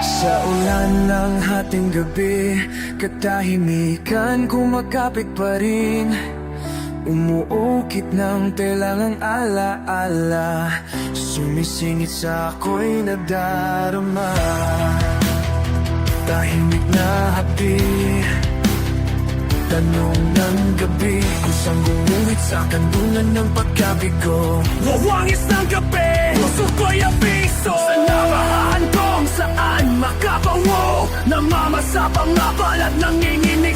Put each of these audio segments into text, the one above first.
Sa ulan ng hating gabi Katahimikan kumakapit pa rin. Umuukit ng telang ang alaala Sumisingit sa ako'y nadarama. Tahimik na hapi Tanong ng gabi Kung saan gumuhit sa kandulan ng pagkabigo. Wawangis ng gabi Puso ko'y Namamasa pangapal at nanginginig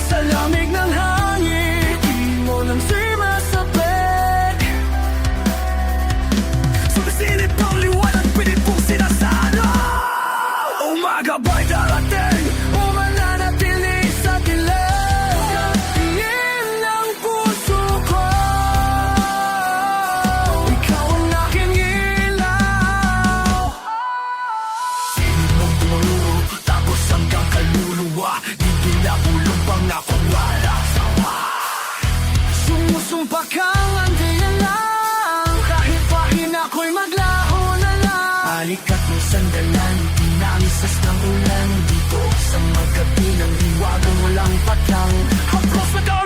kaluluwa Di kinabulong pangakong wala sawa Sumusumpa kang andiyan lang. Kahit pahin ako'y maglaho na lang. Alikat mo sandalan Pinamisas ng ulan. Dito sa magabi ng liwagang walang patang Hapros na daming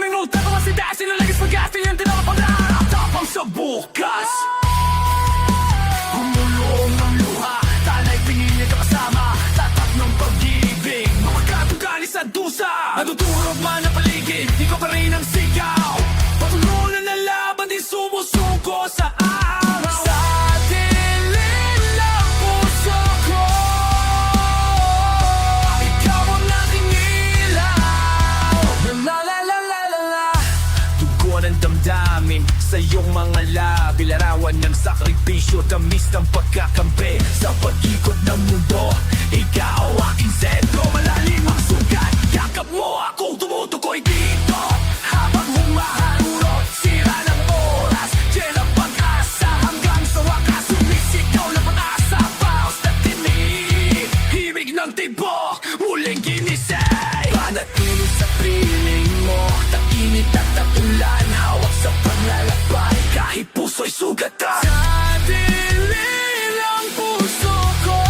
damdamin sa iyong mga labi. Larawan ng sakripisyo Tamis ng pagkakampi. Sa pag-ikot ng mundo Ikaw aking sentro. Malalim ang sugat Yakap mo ako Tumutukoy dito. Habang humaharurot Sira ng oras. Diyan ang pag-asa Hanggang sa wakas Sumisigaw na pag-asa. Paus na tinig Himig ng tibok Muling ginisay. Panatili sa piling mo. Tainit at tatulan Hawak sa paglalakbay Kahit puso'y sugatan. Sa dilim puso ko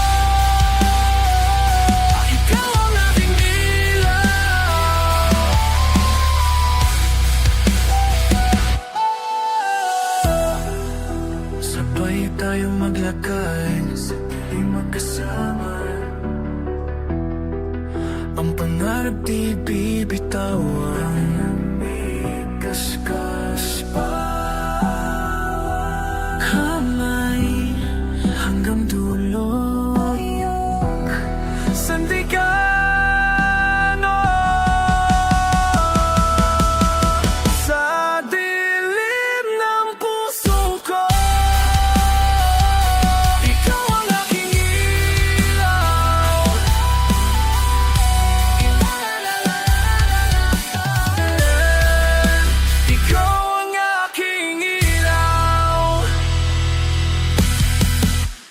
Ikaw ang aking ilaw. Sabay tayong maglakad Sa dilim magkasama Ang pangarap di bibitawan. Kaskas pa